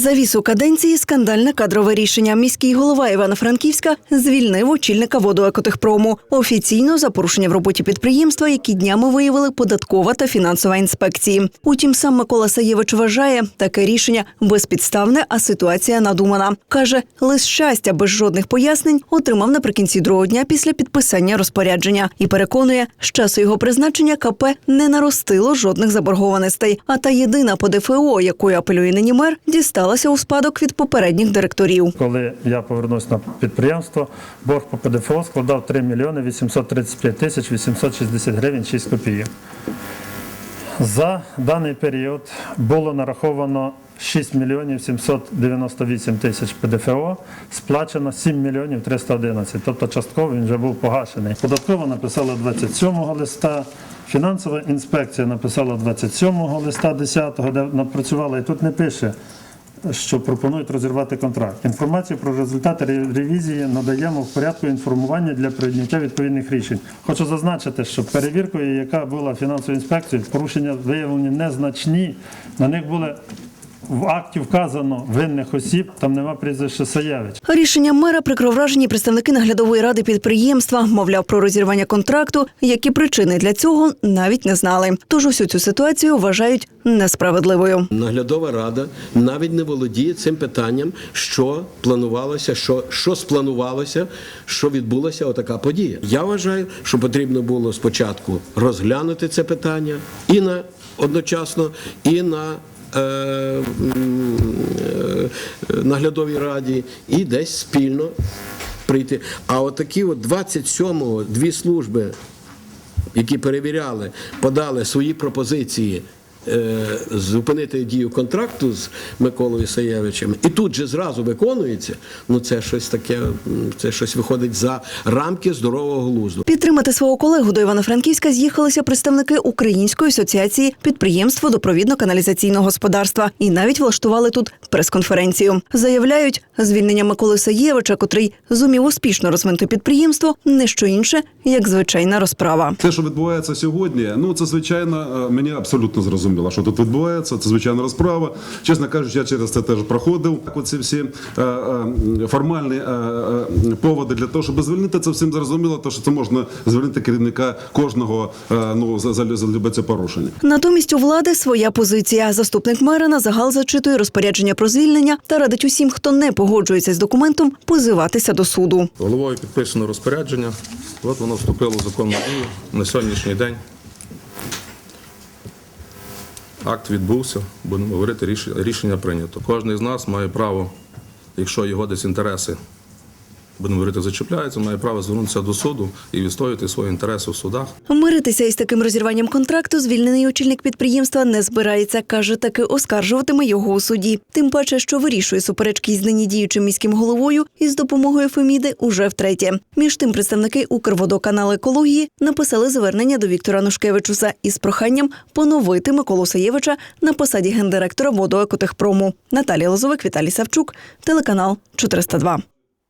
Завісу каденції скандальне кадрове рішення. Міський голова Івано-Франківська звільнив очільника водоекотехпрому офіційно за порушення в роботі підприємства, які днями виявили податкова та фінансова інспекції. Утім, сам Микола Саєвич вважає таке рішення безпідставне, а ситуація надумана. каже, лист щастя без жодних пояснень отримав наприкінці другого дня після підписання розпорядження і переконує, з часу його призначення КП не наростило жодних заборгованостей. А та єдина по ДФО, якою апелює нині мер, дісталася у спадок від попередніх директорів. Коли я повернувся на підприємство, борг по ПДФО складав 3 мільйони 835 тисяч 860 гривень 6 копійок. За даний період було нараховано 6 мільйонів 798 тисяч ПДФО, сплачено 7 мільйонів 311, тобто частково він вже був погашений. Податково написала 27 листа, фінансова інспекція написала 27 листа 10, де напрацювала, і тут не пише, що пропонують розірвати контракт. Інформацію про результати ревізії надаємо в порядку інформування для прийняття відповідних рішень. Хочу зазначити, що перевіркою, яка була фінансовою інспекцією, порушення виявлені незначні. На них були в акті вказано винних осіб, там нема прізвища Саєвич. Рішення мера прикро вражені представники наглядової ради підприємства, мовляв про розірвання контракту, які причини для цього навіть не знали. Тож усю цю ситуацію вважають несправедливою. Наглядова рада навіть не володіє цим питанням, що планувалося, що, що спланувалося, що відбулася отака подія. Я вважаю, що потрібно було спочатку розглянути це питання і на одночасно, і на наглядовій раді, і десь спільно прийти. А отакі от 27-го дві служби які перевіряли, подали свої пропозиції е, зупинити дію контракту з Миколою Саєвичем, і тут же зразу виконується, ну це щось таке, це щось виходить за рамки здорового глузду. Підтримати свого колегу до Івано-Франківська з'їхалися представники Української асоціації підприємств водопровідно-каналізаційного господарства і навіть влаштували тут прес-конференцію. Заявляють, звільнення Миколи Саєвича, котрий зумів успішно розвинути підприємство, не що інше, як звичайна розправа. Те, що відбувається сьогодні, ну це звичайно е, мені абсолютно зрозуміло, що тут відбувається. Це звичайна розправа. Чесно кажучи, я через це теж проходив. Оці всі е, е, формальні е, е, поводи для того, щоб звільнити це всім зрозуміло, то що це можна звільнити керівника кожного е, ну за, за, за любе це порушення. Натомість у влади своя позиція. Заступник мера на загал зачитує розпорядження про звільнення та радить усім, хто не погоджується з документом, позиватися до суду. Головою підписано розпорядження. От воно вступило в законну дію на сьогоднішній день. Акт відбувся, будемо говорити, ріш- рішення прийнято. Кожен з нас має право, якщо його десь інтереси, будемо говорити, зачіпляються, має право звернутися до суду і відстоювати свої інтереси в судах. Миритися із таким розірванням контракту звільнений очільник підприємства не збирається. каже, таки оскаржуватиме його у суді. Тим паче, що вирішує суперечки із нині діючим міським головою із допомогою Феміди уже втретє. Між тим, представники Укрводоканалу екології написали звернення до Віктора Нушкевичуса із проханням поновити Миколу Саєвича на посаді гендиректора водоекотехпрому. Наталія Лозовик, Віталій Савчук, телеканал 402.